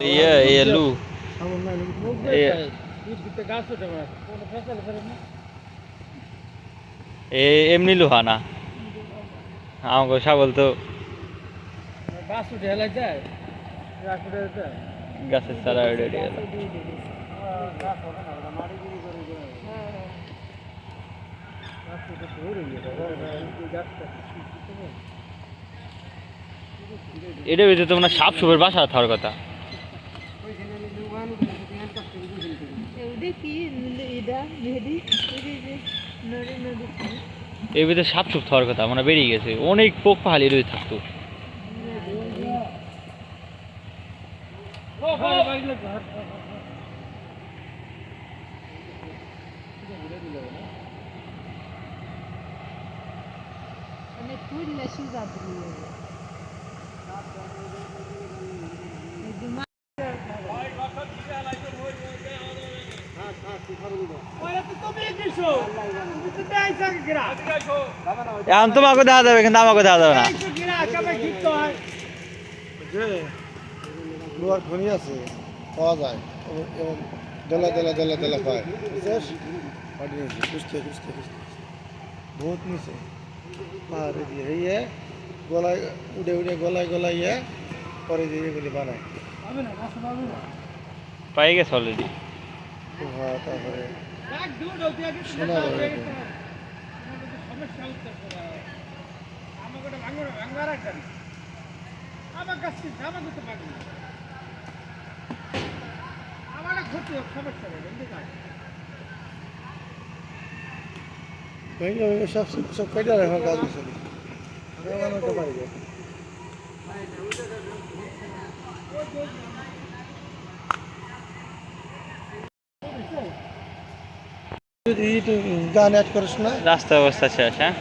ইয়ে এ এ এমনি লোহা না আমাকে ছাগল তো গাছের চারা এটা ভিতরে তো মানে সাপ সুপের বাসা থাকার কথা এগুলো কি এটা মেহেদি এই ভিতরে সাপ সুপ থাকার কথা আমরা বেরিয়ে গেছে অনেক পোক পাহাড়ি রয়ে থাকতো पूरी नशी जाती है এখন তোমাকে দেখা যাবে কিন্তু আমাকে দেখা যাবে না। লোহার খনি আছে পাওয়া যায় এবং দলা দলা দলা দলা পায়। খুঁজতে খুঁজতে খুঁজতে। বহুত নিচে। পাহাড়ে দিয়ে ইয়ে গলায় উড়ে উড়ে গলায় গলায় ইয়ে পরে দিয়ে এগুলি বানায়। পাই গেছে অলরেডি লোহা তারপরে সব সব কেটে রাখা গছালি বানাতে পারি যায় যদি গান অ্যাড করিস না রাস্তা অবস্থা শেষ হ্যাঁ?